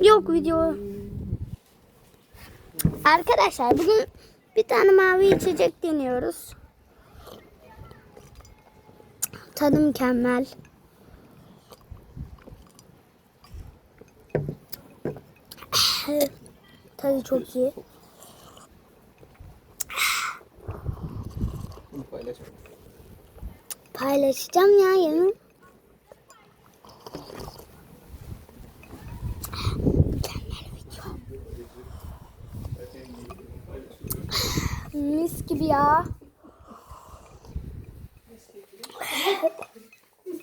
Yok video. Arkadaşlar bugün bir tane mavi içecek deniyoruz. Tadı mükemmel. Tadı çok iyi. Paylaşacağım ya yemin. Mis gibi ya.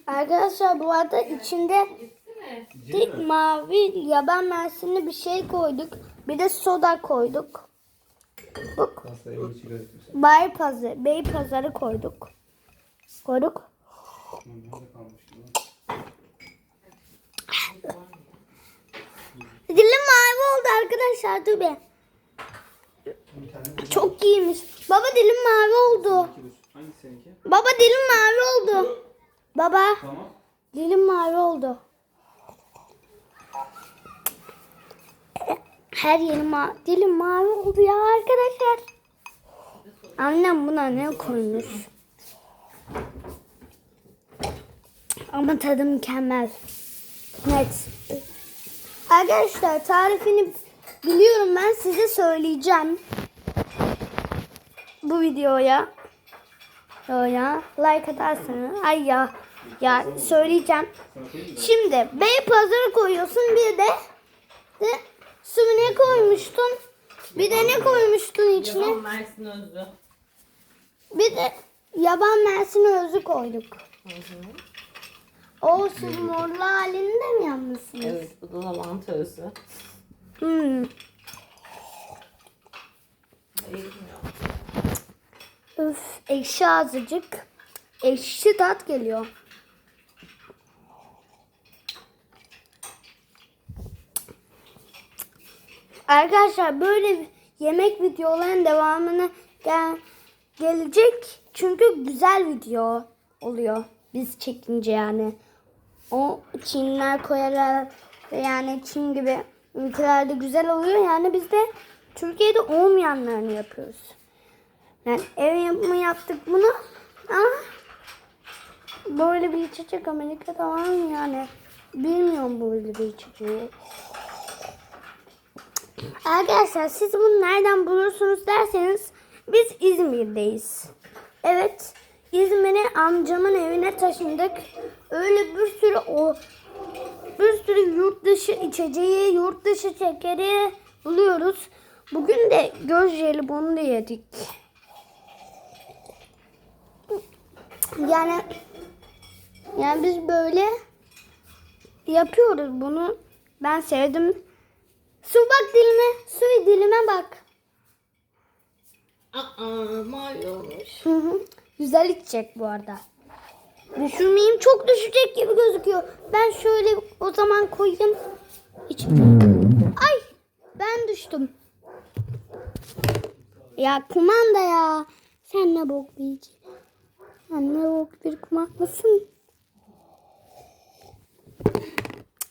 Arkadaşlar bu arada içinde tek mavi yaban mersinli bir şey koyduk. Bir de soda koyduk. Bak. Bay pazarı, bey pazarı koyduk. Koyduk. Dilim mavi oldu arkadaşlar dur. Bir Çok iyiymiş. Baba dilim mavi oldu. Hangi seninki? Baba dilim mavi oldu. Baba Tamam. dilim mavi oldu. Her yerim ma dilim mavi oldu ya arkadaşlar. Annem buna ne koymuş? Ama tadı mükemmel. Net. Arkadaşlar tarifini biliyorum ben size söyleyeceğim. Bu videoya. Videoya like atarsanız. Ay ya. Ya söyleyeceğim. Şimdi bey pazarı koyuyorsun bir de de su ne koymuştun? Bir de ne koymuştun içine? Yaban Mersin özü. Bir de yaban mersin özü koyduk. Hı hı. O siz morlu halinde mi yapmışsınız? Evet bu da lavanta özü. Hmm. Üf, ekşi azıcık. Ekşi tat geliyor. Arkadaşlar böyle yemek videoların devamını gel gelecek. Çünkü güzel video oluyor. Biz çekince yani. O Çinler koyarlar yani Çin gibi ülkelerde güzel oluyor. Yani biz de Türkiye'de olmayanlarını yapıyoruz. Yani ev yapımı yaptık bunu ama böyle bir içecek Amerika'da var mı yani? Bilmiyorum böyle bir içeceği. Arkadaşlar siz bunu nereden buluyorsunuz derseniz biz İzmir'deyiz. Evet İzmir'e amcamın evine taşındık. Öyle bir sürü o bir sürü yurt dışı içeceği, yurt dışı şekeri buluyoruz. Bugün de göz jelibonu da yedik. Yani yani biz böyle yapıyoruz bunu. Ben sevdim. Su bak dilime, su dilime bak. Aa mavi olmuş. Hı hı. Güzel içecek bu arada. Düşürmeyeyim çok düşecek gibi gözüküyor. Ben şöyle o zaman koyayım. İç. Ay ben düştüm. Ya kumanda ya. Sen ne bok bir iç- Sen ne bok bir kumandasın.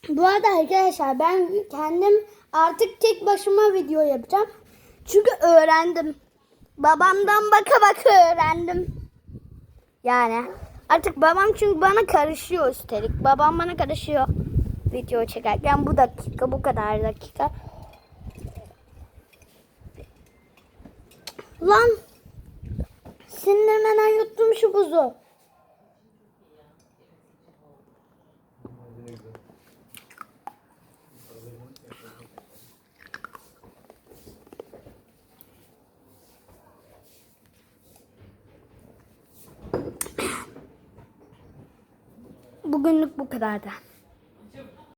Bu arada arkadaşlar ben kendim artık tek başıma video yapacağım. Çünkü öğrendim. Babamdan baka baka öğrendim. Yani artık babam çünkü bana karışıyor üstelik. Babam bana karışıyor video çekerken bu dakika bu kadar dakika. Lan sinirmeden yuttum şu buzu. Bugünlük bu kadardı.